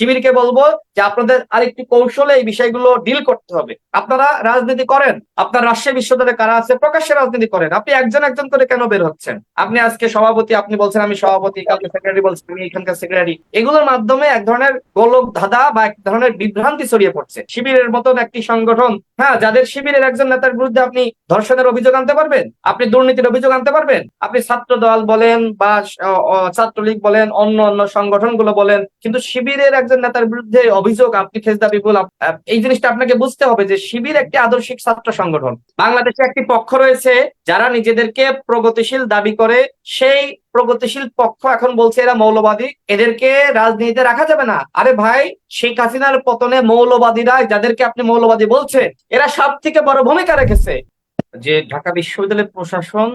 শিবিরকে বলব যে আপনাদের আরেকটি কৌশলে এই বিষয়গুলো ডিল করতে হবে। আপনারা রাজনীতি করেন, আপনার রাজশাহী বিশ্ববিদ্যালয়ে কারা আছে, প্রকাশ্যে রাজনীতি করেন। আপনি একজন একজন করে কেন বের হচ্ছেন? আপনি আজকে সভাপতি, আপনি বলছেন আমি সভাপতি, কালকে সেক্রেটারি বলছেন আমি এখানকার সেক্রেটারি এগুলোর মাধ্যমে এক ধরনের গোলক ধাঁধা বা এক ধরনের বিভ্রান্তি ছড়িয়ে পড়ছে। শিবিরের মতন একটি সংগঠন হ্যাঁ যাদের শিবিরের একজন নেতার বিরুদ্ধে আপনি ধর্ষণের অভিযোগ আনতে পারবেন, আপনি দুর্নীতির অভিযোগ আনতে পারবেন, আপনি ছাত্র দল বলেন বা ছাত্রলীগ বলেন, অন্য অন্য সংগঠনগুলো বলেন, কিন্তু শিবিরের একজন নেতার বিরুদ্ধে অভিযোগ, আপনি খেজদা বিপুল এই জিনিসটা আপনাকে বুঝতে হবে যে শিবির একটি আদর্শিক ছাত্র সংগঠন। বাংলাদেশে একটি পক্ষ রয়েছে যারা নিজেদেরকে প্রগতিশীল দাবি করে, সেই প্রগতিশীল পক্ষ এখন বলছে এরা মৌলবাদী, এদেরকে রাজনীতিতে রাখা যাবে না। আরে ভাই, শেখ হাসিনার পতনে মৌলবাদীরা, যাদেরকে আপনি মৌলবাদী বলছেন, এরা সব থেকে বড় ভূমিকা রেখেছে। যে ঢাকা বিশ্ববিদ্যালয়ের প্রশাসন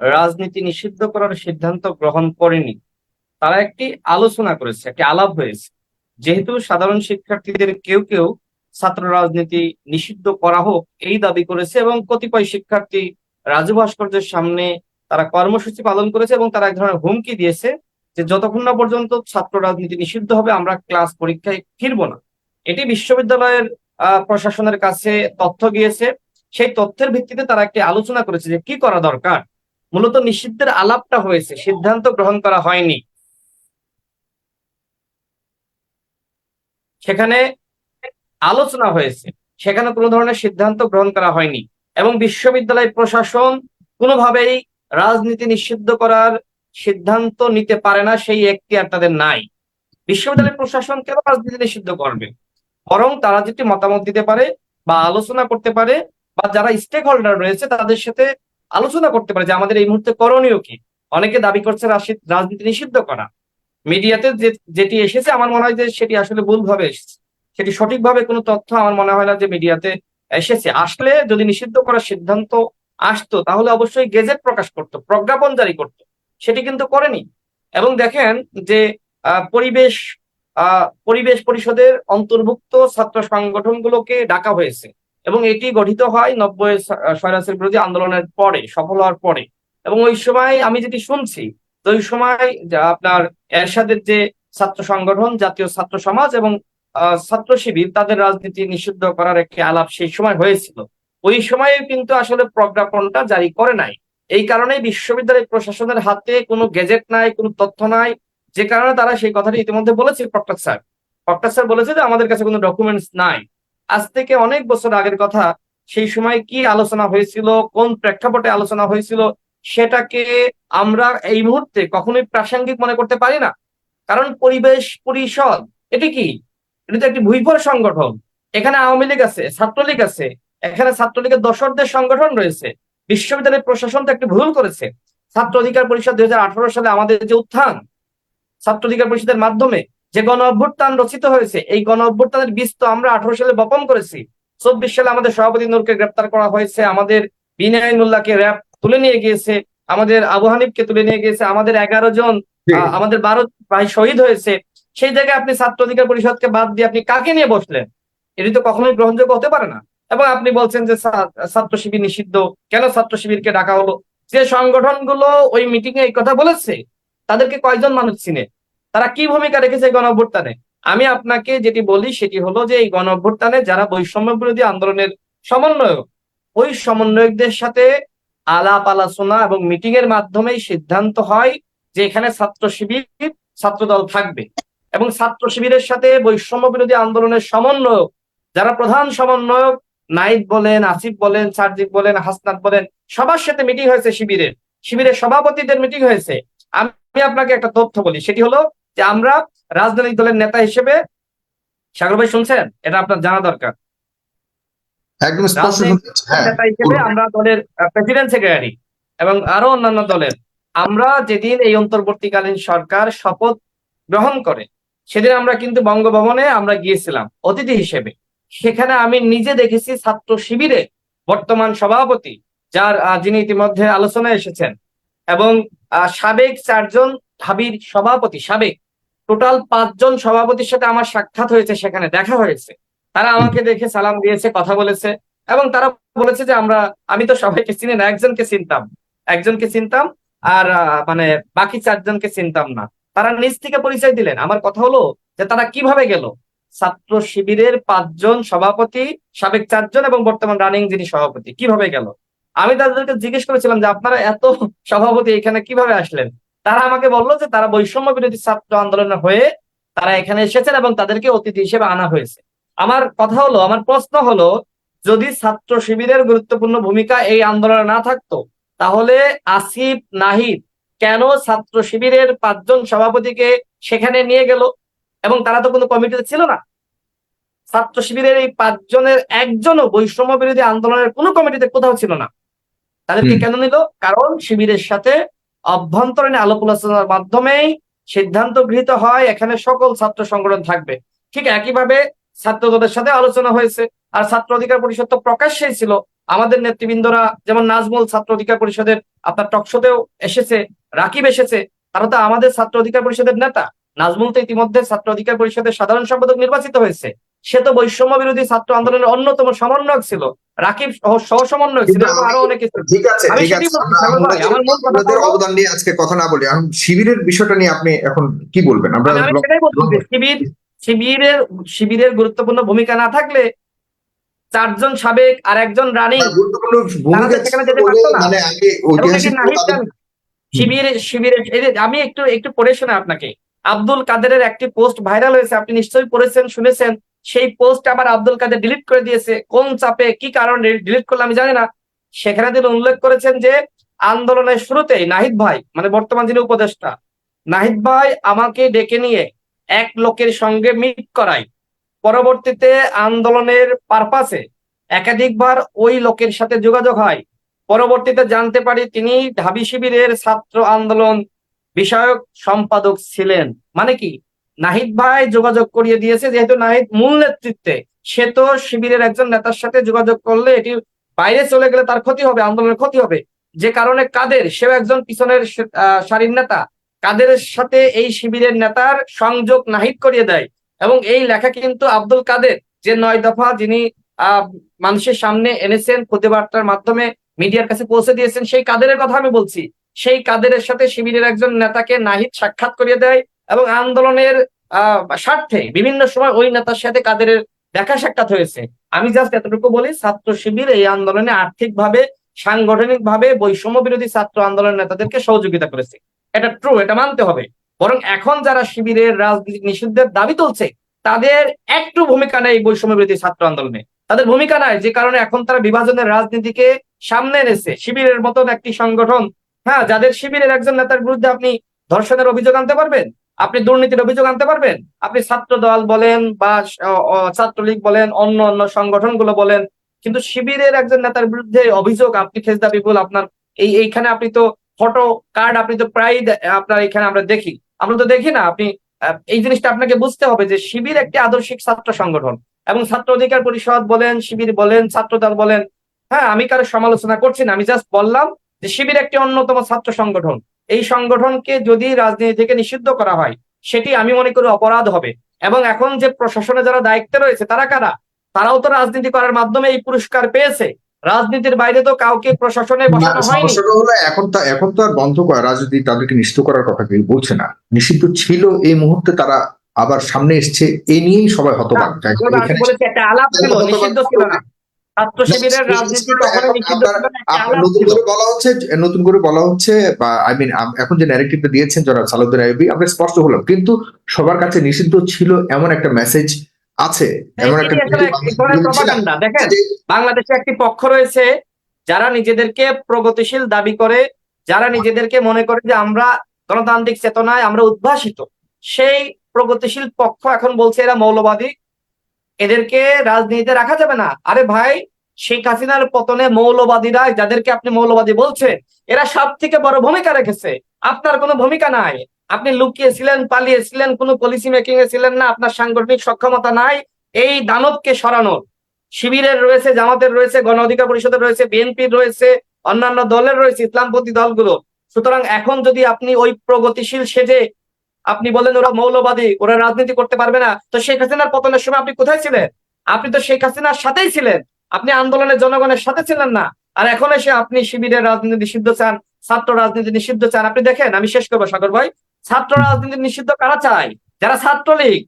রাজনীতি নিষিদ্ধ করার সিদ্ধান্ত গ্রহণ করেনি, তারা একটি আলোচনা করেছে, একটি আলাপ হয়েছে। যেহেতু সাধারণ শিক্ষার্থীদের কেউ কেউ ছাত্র রাজনীতি নিষিদ্ধ করা হোক, এই দাবি করেছে এবং কতিপয় শিক্ষার্থী রাজু ভাস্কর্যের সামনে তারা কর্মসূচি পালন করেছে এবং তারা এক ধরনের হুমকি দিয়েছে যে যতক্ষণ না পর্যন্ত ছাত্র রাজনীতি নিষিদ্ধ হবে, আমরা ক্লাস পরীক্ষায় ফিরবো না। এটি বিশ্ববিদ্যালয়ের প্রশাসনের কাছে তথ্য গিয়েছে। সেই তথ্যের ভিত্তিতে তারা একটি আলোচনা করেছে যে কি করা দরকার? মূলত নিষিদ্ধের আলাপটা হয়েছে, সিদ্ধান্ত গ্রহণ করা হয়নি। সেখানে আলোচনা হয়েছে। সেখানে কোনো ধরনের সিদ্ধান্ত গ্রহণ করা হয়নি এবং বিশ্ববিদ্যালয় প্রশাসন কোনোভাবেই রাজনীতি নিষিদ্ধ করার সিদ্ধান্ত নিতে পারে না, সেই এখতিয়ার তাদের নাই। বিশ্ববিদ্যালয় প্রশাসন কেন রাজনীতি নিষিদ্ধ করবে? বরং তারা যেটি মতামত দিতে পারে বা আলোচনা করতে পারে বা যারা স্টেক হোল্ডার রয়েছে তাদের সাথে আলোচনা করতে পারে যে আমাদের এই মুহূর্তে করণীয় কি? অনেকে দাবি করছে রাজনীতি নিষিদ্ধ করা। মিডিয়াতে যেটি এসেছে, আমার মনে হয় যে সেটি আসলে ভুলভাবে এসেছে। সেটি সঠিকভাবে কোনো তথ্য আমার মনে হয় না যে মিডিয়াতে এসেছে। আসলে যদি নিষিদ্ধ করার সিদ্ধান্ত আসতো, তাহলে অবশ্যই গেজেট প্রকাশ করতো, প্রজ্ঞাপন জারি করতো। সেটি কিন্তু করেনি। এবং দেখেন যে পরিবেশ পরিবেশ পরিষদের অন্তর্ভুক্ত ছাত্র সংগঠনগুলোকে ডাকা হয়েছে। এবং এটি গঠিত হয় নব্বই স্বৈরাচার বিরোধী আন্দোলনের পরে, সফল হওয়ার পরে। এবং ওই সময় আমি যেটি শুনছি তো ওই সময় আপনার এরশাদের যে ছাত্র সংগঠন, জাতীয় ছাত্র সমাজ এবং ছাত্র শিবির, তাদের রাজনীতি নিষিদ্ধ করার একটি আলাপ সেই সময় হয়েছিল। ওই সময়ে কিন্তু আসলে প্রজ্ঞাপনটা জারি করে নাই। এই কারণে বিশ্ববিদ্যালয় প্রশাসনের হাতে কোনো গেজেট নাই, কোনো তথ্য নাই। যে কারণে তারা সেই কথাটি ইতিমধ্যে বলেছে প্রক্টর স্যার। প্রক্টর স্যার বলেছে যে আমাদের কাছে কোনো ডকুমেন্টস নাই। আজ থেকে অনেক বছর আগের কথা। সেই সময় কি আলোচনা হয়েছিল, কোন প্রেক্ষাপটে আলোচনা হয়েছিল সেটাকে আমরা এই মুহূর্তে কখনোই প্রাসঙ্গিক মনে করতে পারি না। কারণ পরিবেশ পরিষদ, এটি কি? এটা তো একটি ভুইফর সংগঠন। এখানে আওয়ামী লীগ আছে, ছাত্রলীগ আছে, এখানে ছাত্রলীগের দশরদের সংগঠন রয়েছে। বিশ্ববিদ্যালয় প্রশাসন তো একটি ভুল করেছে। ছাত্র অধিকার পরিষদ দুই হাজার আঠারো সালে আমাদের যে উত্থান, ছাত্র অধিকার পরিষদের মাধ্যমে যে গণ অভ্যুত্থান রচিত হয়েছে, এই গণ অভ্যুত্থানের বীজ তো আমরা আঠারো সালে বপন করেছি। চব্বিশ সালে আমাদের সভাপতি নূরকে গ্রেপ্তার করা হয়েছে। আমাদের বিনয়নুল্লাহকে র্যাব তুলে নিয়ে গিয়েছে। আমাদের আবু হানিফকে তুলে নিয়ে গিয়েছে। আমাদের এগারো জন আমাদের বারো ভাই শহীদ হয়েছে। সেই জায়গায় আপনি ছাত্র অধিকার পরিষদকে বাদ দিয়ে আপনি কাকে নিয়ে বসলেন? এটি তো কখনোই গ্রহণযোগ্য হতে পারে না। এবং আপনি বলছেন যে ছাত্র শিবির নিষিদ্ধ। কেন ছাত্র শিবিরকে ডাকা হলো? যে সংগঠনগুলো ওই মিটিং এ এই কথা বলেছে তাদেরকে কয়জন মানুষ চিনে? তারা কি ভূমিকা রেখেছে গণ অভ্যুত্থানে? আমি আপনাকে যেটি বলি সেটি হলো যে এই গণ অভ্যুত্থানে যারা বৈষম্য বিরোধী আন্দোলনের সমন্বয়ক ওই সমন্বয়কদের সাথে আলাপ আলোচনা এবং মিটিং এর মাধ্যমেই সিদ্ধান্ত হয় যে এখানে ছাত্র শিবির, ছাত্র দল থাকবে। এবং ছাত্র শিবিরের সাথে বৈষম্য বিরোধী আন্দোলনের সমন্বয়ক, যারা প্রধান সমন্বয়ক, নাইদ বলেন, আসিফ বলেন সার্জিক বলেন, হাসনাত বলেন, সবার সাথে মিটিং হয়েছে শিবিরের। শিবিরের সভাপতিদের মিটিং হয়েছে। আমি আপনাকে একটা তথ্য বলি, সেটি হলো যে আমরা রাজনৈতিক দলের নেতা হিসেবে, সাগর ভাই শুনছেন? এটা আপনার জানা দরকার। একদম স্পষ্ট পাচ্ছি। হ্যাঁ আমরা দলের প্রেসিডেন্ট সেক্রেটারি এবং আরও অন্যান্য দলের আমরা যেদিন এই অন্তর্বর্তীকালীন সরকার শপথ গ্রহণ করে সেদিন আমরা কিন্তু বঙ্গভবনে আমরা গিয়েছিলাম অতিথি হিসেবে সেখানে আমি নিজে দেখেছি ছাত্র শিবিরে বর্তমান সভাপতি যার যিনি ইতিমধ্যে আলোচনায় এসেছেন এবং সাবেক চারজন ঢাবির সভাপতি সাবেক টোটাল পাঁচজন সভাপতির সাথে আমার সাক্ষাৎ হয়েছে সেখানে দেখা হয়েছে তারা আমাকে দেখে সালাম দিয়েছে, কথা বলেছে এবং তারা বলেছে যে আমরা, আমি তো সবাইকে চিনি না, একজনকে চিনতাম একজনকে চিনতাম আর মানে বাকি চারজনকে চিনতাম না। তারা নিজ থেকে পরিচয় দিলেন। আমার কথা হলো যে তারা কীভাবে গেল? ছাত্র শিবিরের পাঁচজন সভাপতি, সাবেক চারজন এবং বর্তমান রানিং যিনি সভাপতি, কীভাবে গেল? আমি তাদেরকে জিজ্ঞেস করেছিলাম যে আপনারা এত সভাপতি এখানে কীভাবে আসলেন? তারা আমাকে বলল যে তারা বৈষম্য বিরোধী ছাত্র আন্দোলনের হয়ে তারা এখানে এসেছেন এবং তাদেরকে অতিথি হিসেবে আনা হয়েছে। আমার কথা হলো আমার প্রশ্ন হলো যদি ছাত্র শিবিরের গুরুত্বপূর্ণ ভূমিকা এই আন্দোলনে না থাকতো তাহলে আসিফ নাহিদ কেন ছাত্র শিবিরের পাঁচজন সভাপতিকে সেখানে নিয়ে গেল? এবং তারা তো কোনো কমিটিতে ছিল না। ছাত্র শিবিরের এই পাঁচজনের একজনও বৈষম্য বিরোধী আন্দোলনের কোনো কমিটিতে কোথাও ছিল না। তাদেরকে কেন নিল? কারণ শিবিরের সাথে অভ্যন্তরীণ আলাপ আলোচনার মাধ্যমেই সিদ্ধান্ত গৃহীত হয় এখানে সকল ছাত্র সংগঠন থাকবে। ঠিক একইভাবে ছাত্রদলের সাথে আলোচনা হয়েছে। আর ছাত্র অধিকার পরিষদ তো প্রকাশ্যেই ছিল। আমাদের নেতৃবৃন্দরা যেমন নাজমুল ছাত্র অধিকার পরিষদের আপনার টকশোতেও এসেছে রাকিব এসেছে তারা তো আমাদের ছাত্র অধিকার পরিষদের নেতা। নাজমুল তো ইতিমধ্যে ছাত্র অধিকার পরিষদের সাধারণ সম্পাদক নির্বাচিত হয়েছে। সে তো বৈষম্য বিরোধী ছাত্র আন্দোলনের অন্যতম সমন্বয়ক ছিল। রাকিব সহ- সমন্বয়ক ছিল আরও অনেকে ঠিক আছে আপনাদের অবদান নিয়ে আজকে কথা না বলি। এখন শিবিরের বিষয়টা নিয়ে আপনি এখন কি বলবেন? আমরা শিবির শিবিরের শিবিরের গুরুত্বপূর্ণ ভূমিকা না থাকলে চারজন সাবেক আর একজন রানিং পারতো না। মানে শিবিরের আমি একটু একটু পড়ে শোনা আপনাকে। আব্দুল কাদেরের একটি পোস্ট ভাইরাল হয়েছে আপনি নিশ্চয়ই পড়েছেন শুনেছেন। সেই পোস্ট আবার আব্দুল কাদের ডিলিট করে দিয়েছে। কোন চাপে কি কারণে ডিলিট করলে আমি জানি না। সেখানে তিনি উল্লেখ করেছেন যে আন্দোলনের শুরুতেই নাহিদ ভাই মানে বর্তমান যিনি উপদেষ্টা নাহিদ ভাই আমাকে ডেকে নিয়ে এক লোকের সঙ্গে মিট করায় পরবর্তীতে আন্দোলনের পারপাসে একাধিকবার ওই লোকের সাথে যোগাযোগ হয়। পরবর্তীতে জানতে পারি তিনি ঢাবি শিবিরের ছাত্র আন্দোলন বিষয়ক সম্পাদক ছিলেন। মানে কি? নাহিদ ভাই যোগাযোগ করিয়ে দিয়েছে, যেহেতু নাহিদ মূল নেতৃত্বে, সে তো শিবিরের একজন নেতার সাথে যোগাযোগ করলে এটি বাইরে চলে গেলে তার ক্ষতি হবে, আন্দোলনের ক্ষতি হবে। যে কারণে কাদের? সেও একজন পিছনের সারির নেতা। কাদের সাথে এই শিবিরের নেতার সংযোগ নাহিদ করিয়ে দেয়? এবং এই লেখা কিন্তু আব্দুল কাদের, যে নয় দফা যিনি মানুষের সামনে এনেছেন প্রতিবার্তার মাধ্যমে মিডিয়ার কাছে পৌঁছে দিয়েছেন, সেই কাদেরের কথা আমি বলছি। সেই কাদেরের সাথে শিবিরের একজন নেতাকে নাহিদ সাক্ষাৎ করিয়ে দেয় এবং আন্দোলনের স্বার্থে বিভিন্ন সময় ওই নেতার সাথে কাদেরের দেখা সাক্ষাৎ হয়েছে। আমি জাস্ট এতটুকু বলি, ছাত্র শিবির এই আন্দোলনে আর্থিকভাবে, সাংগঠনিকভাবে বৈষম্য বিরোধী ছাত্র আন্দোলনের নেতাদেরকে সহযোগিতা করেছে। এটা ট্রু এটা মানতে হবে। বরং এখন যারা শিবিরের রাজনীতি নিষিদ্ধের দাবি তুলছে, তাদের একটু ভূমিকা নেই বৈষম্য বিরোধী ছাত্র আন্দোলনে। তাদের ভূমিকা নাই, যে কারণে এখন তারা বিভাজনের রাজনীতিকে সামনে এনেছে। শিবিরের মতন একটি সংগঠন হ্যাঁ যাদের শিবিরের একজন নেতার বিরুদ্ধে আপনি ধর্ষণের অভিযোগ আনতে পারবেন, আপনি দুর্নীতির অভিযোগ আনতে পারবেন, আপনি ছাত্র দল বলেন বা ছাত্রলীগ বলেন, অন্য অন্য সংগঠনগুলো বলেন, কিন্তু শিবিরের একজন নেতার বিরুদ্ধে অভিযোগ, আপনি খেজদা বিপুল, আপনার এই, এইখানে আপনি তো ফটো কার্ড আপনি তো প্রায় আপনার এখানে আমরা দেখি। আমরা তো দেখি না, আপনি এই জিনিসটা আপনাকে বুঝতে হবে যে শিবির একটি আদর্শিক ছাত্র সংগঠন এবং ছাত্র অধিকার পরিষদ বলেন, শিবির বলেন ছাত্রদল বলেন হ্যাঁ আমি কারও সমালোচনা করছি না, আমি জাস্ট বললাম যে শিবির একটি অন্যতম ছাত্র সংগঠন। এই সংগঠনকে যদি রাজনীতি থেকে নিষিদ্ধ করা হয়, সেটি আমি মনে করি অপরাধ হবে। এবং এখন যে প্রশাসনে যারা দায়িত্বে রয়েছে, তারা কারা? তারাও তো রাজনীতি করার মাধ্যমে এই পুরস্কার পেয়েছে। রাজনীতির বাইরে তো কাউকে প্রশাসনে বসানো হয়নি। এখন তো এখন তো আর বন্ধ করা রাজনীতি তাদেরকে নিষিদ্ধ করার কথা কেউ বলছে না। নিষিদ্ধ ছিল এই মুহূর্তে তারা আবার সামনে এসছে এ নিয়েই সবাই হতবাক। একটা আলাপ ছিল নিষিদ্ধ ছিল না। বলা হচ্ছে নতুন করে বলা হচ্ছে বা আই মিন এখন যে ন্যারেটিভটা দিয়েছেন যারা সালাউদ্দিন আইবি আমরা স্পষ্ট হলাম। কিন্তু সবার কাছে নিষিদ্ধ ছিল এমন একটা মেসেজ আছে। এমন একটা দেখেন বাংলাদেশে একটি পক্ষ রয়েছে যারা নিজেদেরকে প্রগতিশীল দাবি করে যারা নিজেদেরকে মনে করে যে আমরা গণতান্ত্রিক চেতনায় আমরা উদ্ভাসিত। সেই প্রগতিশীল পক্ষ এখন বলছে এরা মৌলবাদী। এদেরকে রাজনীতিতে রাখা যাবে না। আরে ভাই শেখ হাসিনার পতনে মৌলবাদীরা যাদেরকে আপনি মৌলবাদী বলছেন এরা সব থেকে বড় ভূমিকা রেখেছে। আপনার কোনো ভূমিকা নাই। আপনি লুকিয়েছিলেন, পালিয়েছিলেন, কোনো পলিসি মেকিং এ ছিলেন না, আপনার সাংগঠনিক সক্ষমতা নাই, এই দানবকে সরানোর শিবিরের রয়েছে, জামাতের রয়েছে, গণ অধিকার পরিষদের রয়েছে, বিএনপির রয়েছে, অন্যান্য দলের রয়েছে, ইসলামপন্থী দলগুলো। সুতরাং এখন যদি আপনি ওই প্রগতিশীল সেজে আপনি বলেন ওরা মৌলবাদী, ওরা রাজনীতি করতে পারবে না, তো শেখ হাসিনার পতনের সময় আপনি কোথায় ছিলেন? আপনি তো শেখ হাসিনার সাথেই ছিলেন। আপনি আন্দোলনের জনগণের সাথে ছিলেন না। আর এখন এসে আপনি শিবিরের রাজনীতি নিষিদ্ধ চান, ছাত্র রাজনীতি নিষিদ্ধ চান। আপনি দেখেন, আমি শেষ করব, সাগর ভাই। ছাত্র রাজনীতি নিষিদ্ধ কারা চায়? যারা ছাত্রলীগ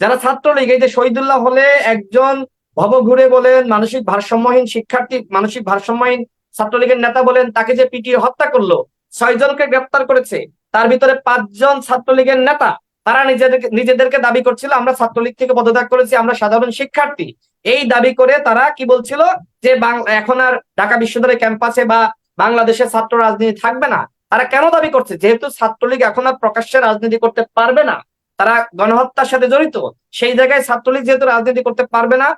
যারা ছাত্রলীগ, এই যে শহীদুল্লাহ হলে একজন ভবঘুরে বলেন, মানসিক ভারসাম্যহীন শিক্ষার্থী, মানসিক ভারসাম্যহীন ছাত্রলীগের নেতা বলেন, তাকে যে পিটিয়ে হত্যা করল, ছয় জনকে গ্রেপ্তার করেছে, তার ভিতরে পাঁচজন ছাত্রলীগের নেতা, তারা নিজেদেরকে নিজেদেরকে দাবি করছিল, আমরা ছাত্রলীগ থেকে পদত্যাগ করেছি, আমরা সাধারণ শিক্ষার্থী। এই দাবি করে তারা কি বলছিল? যে এখন আর ঢাকা বিশ্ববিদ্যালয় ক্যাম্পাসে বা বাংলাদেশের ছাত্র রাজনীতি থাকবে না। তারা কেন দাবি করছে? যেহেতু ছাত্রলীগ এখন আর প্রকাশ্যে রাজনীতি করতে পারবে না, তারা গণহত্যার সাথে জড়িত, সেই জায়গায় ছাত্রলীগ যেহেতু রাজনীতি করতে পারবে না,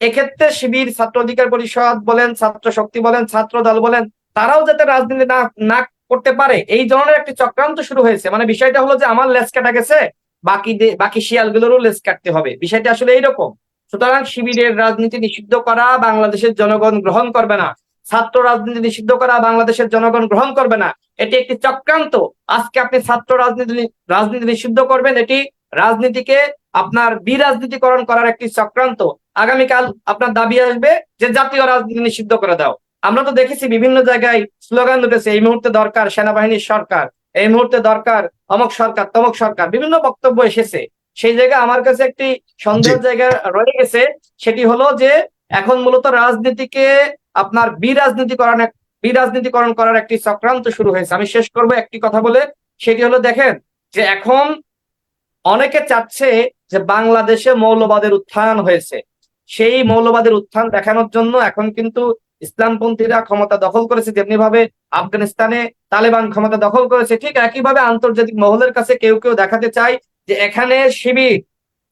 এক্ষেত্রে শিবির, ছাত্র অধিকার পরিষদ বলেন, ছাত্র শক্তি বলেন, ছাত্র দল বলেন, তারাও যাতে রাজনীতি না না করতে পারে, এই ধরনের একটি চক্রান্ত শুরু হয়েছে। মানে বিষয়টা হলো যে আমার লেস কাটা গেছে, বাকি বাকি শিয়ালগুলোরও লেস কাটতে হবে। বিষয়টা আসলে এইরকম। সুতরাং শিবিরের রাজনীতি নিষিদ্ধ করা বাংলাদেশের জনগণ গ্রহণ করবে না। ছাত্র রাজনীতি নিষিদ্ধ করা বাংলাদেশের জনগণ গ্রহণ করবে না। এটি একটি চক্রান্ত। আজকে আপনি ছাত্র রাজনীতি রাজনীতি নিষিদ্ধ করবেন এটি রাজনীতিকে আপনার বিরাজনীতিকরণ করার একটি চক্রান্ত। আগামীকাল আপনার দাবি আসবে যে জাতীয় রাজনীতি নিষিদ্ধ করে দাও। আমরা তো দেখেছি বিভিন্ন জায়গায় স্লোগান উঠেছে এই মুহূর্তে দরকার সেনাবাহিনীর সরকার এই মুহূর্তে দরকার অমক সরকার তমক সরকার। বিভিন্ন বক্তব্য এসেছে। সেই জায়গায় আমার কাছে একটি সন্দেহের জায়গা রয়ে গেছে সেটি হলো যে এখন মূলত রাজনীতিকে আপনার বিরাজনীতিকরণ বিরাজনীতিকরণ করার একটি চক্রান্ত শুরু হয়েছে। আমি শেষ করব একটি কথা বলে, সেটি হলো দেখেন যে এখন অনেকে চাচ্ছে যে বাংলাদেশে মৌলবাদের উত্থান হয়েছে। সেই মৌলবাদের উত্থান দেখানোর জন্য এখন কিন্তু ইসলামপন্থীরা ক্ষমতা দখল করেছে যেমনি ভাবে আফগানিস্তানে তালেবান ক্ষমতা দখল করেছে। ঠিক একইভাবে আন্তর্জাতিক মহলের কাছে কেউ কেউ দেখাতে চায় যে এখানে শিবির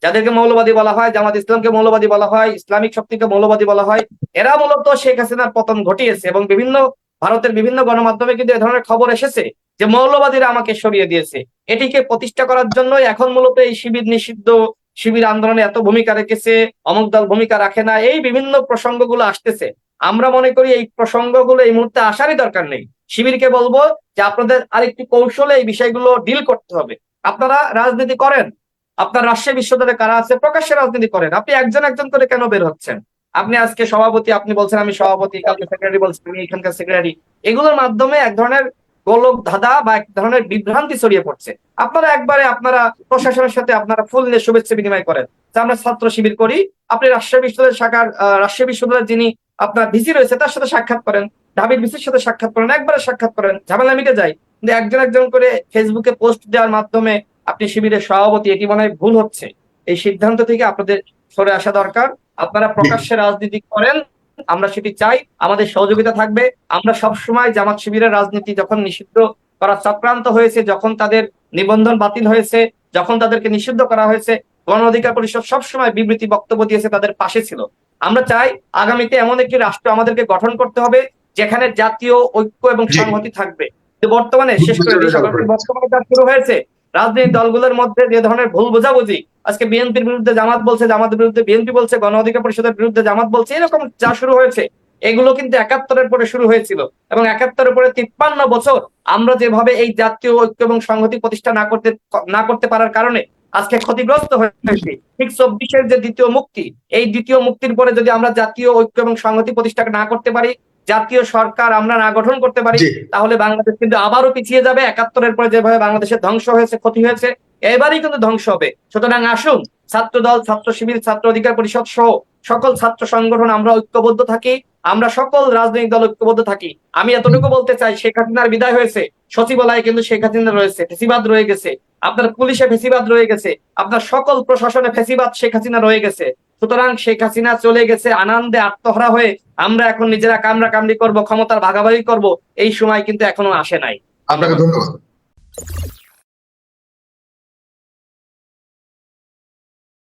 যাদেরকে মৌলবাদী বলা হয়, জামাত ইসলামকে মৌলবাদী বলা হয়, ইসলামিক শক্তিকে মৌলবাদী বলা হয়, এরা মূলত শেখ হাসিনার পতন ঘটিয়েছে এবং বিভিন্ন ভারতের বিভিন্ন গণমাধ্যমে কিন্তু এ ধরনের খবর এসেছে যে মৌলবাদীরা আমাকে সরিয়ে দিয়েছে। এটিকে প্রতিষ্ঠা করার জন্য এখন মূলত এই শিবির নিষিদ্ধ শিবির আন্দোলনে এত ভূমিকা রেখেছে, অমুক দল ভূমিকা রাখে না, এই বিভিন্ন প্রসঙ্গগুলো আসতেছে। আমরা মনে করি এই প্রসঙ্গগুলো এই মুহূর্তে আসারই দরকার নেই। শিবিরকে বলব যে আপনাদের আরেকটি কৌশলে এই বিষয়গুলো ডিল করতে হবে। আপনারা রাজনীতি করেন আপনার রাজশাহী বিশ্ববিদ্যালয়ে কারা আছে, প্রকাশ্যে রাজনীতি করেন। আপনি একজন একজন করে কেন বের হচ্ছেন? আপনি আজকে সভাপতি, আপনি বলছেন আমি সভাপতি, কালকে সেক্রেটারি বলছেন আমি এখানকার সেক্রেটারি এগুলোর মাধ্যমে এক ধরনের গোলক ধাঁধা বা এক ধরনের বিভ্রান্তি ছড়িয়ে পড়ছে। আপনারা একবারে আপনারা প্রশাসনের সাথে আপনারা ফুল নিয়ে শুভেচ্ছা বিনিময় করেন। যে আমরা ছাত্র শিবির করি, আপনি রাজশাহী বিশ্ববিদ্যালয়ের শাখার রাজশাহী বিশ্ববিদ্যালয়ের যিনি আপনার ভিসি রয়েছে, তার সাথে সাক্ষাৎ করেন। ঢাবির ভিসির সাথে সাক্ষাৎ করেন, একবারে সাক্ষাৎ করেন। ঝামেলা মিটে যায়। কিন্তু একজন একজন করে ফেসবুকে পোস্ট দেওয়ার মাধ্যমে আপনি শিবিরের সভাপতি এটি মনে হয় ভুল হচ্ছে। এই সিদ্ধান্ত থেকে আপনাদের সরে আসা দরকার। আপনারা প্রকাশ্যে রাজনীতি করেন আমরা সেটি চাই আমাদের সহযোগিতা থাকবে। আমরা সবসময় জামাত শিবিরের রাজনীতি যখন নিষিদ্ধ করা চক্রান্ত হয়েছে যখন তাদের নিবন্ধন বাতিল হয়েছে যখন তাদেরকে নিষিদ্ধ করা হয়েছে গণ অধিকার পরিষদ সবসময় বিবৃতি বক্তব্য দিয়েছে তাদের পাশে ছিল। আমরা চাই আগামীতে এমন একটি রাষ্ট্র আমাদেরকে গঠন করতে হবে যেখানে জাতীয় ঐক্য এবং সংহতি থাকবে। বর্তমানে শেষ করে। বর্তমানে যা শুরু হয়েছে। রাজনৈতিক দলগুলোর মধ্যে যে ধরনের ভুল বোঝাবুঝি, আজকে বিএনপির বিরুদ্ধে জামাত বলছে, জামাতের বিরুদ্ধে বিএনপি বলছে, গণ অধিকার পরিষদের বিরুদ্ধে জামাত বলছে, এরকম যা শুরু হয়েছে, এগুলো কিন্তু একাত্তরের পরে শুরু হয়েছিল এবং একাত্তরের পরে তিপ্পান্ন বছর আমরা যেভাবে এই জাতীয় ঐক্য এবং সংহতি প্রতিষ্ঠা না করতে না করতে পারার কারণে আজকে ক্ষতিগ্রস্ত হয়েছে। ঠিক চব্বিশের যে দ্বিতীয় মুক্তি, এই দ্বিতীয় মুক্তির পরে যদি আমরা জাতীয় ঐক্য এবং সংহতি প্রতিষ্ঠা না করতে পারি জাতীয় সরকার আমরা না গঠন করতে পারি তাহলে বাংলাদেশ কিন্তু আবারও পিছিয়ে যাবে। একাত্তরের পরে যেভাবে বাংলাদেশের ধ্বংস হয়েছে ক্ষতি হয়েছে এবারই কিন্তু ধ্বংস হবে। সুতরাং আসুন ছাত্র দল ছাত্র শিবির, ছাত্র অধিকার পরিষদ সহ সকল ছাত্র সংগঠন আমরা ঐক্যবদ্ধ থাকি। আমরা সকল রাজনৈতিক দল ঐক্যবদ্ধ থাকি। আমি এতটুকু বলতে চাই, শেখ হাসিনার বিদায় হয়েছে। সচিবালয়ে কিন্তু শেখ হাসিনা রয়েছে, ফেসিবাদ রয়ে গেছে। আপনার পুলিশে ফেসিবাদ রয়ে গেছে। আপনার সকল প্রশাসনে ফেসিবাদ শেখ হাসিনা রয়ে গেছে। সুতরাং শেখ হাসিনা চলে গেছে আনন্দে আত্মহারা হয়ে আমরা এখন নিজেরা কামড়া কামড়ি করব, ক্ষমতার ভাগাভাগি করব। এই সময় কিন্তু এখনও আসে নাই। আপনাকে ধন্যবাদ।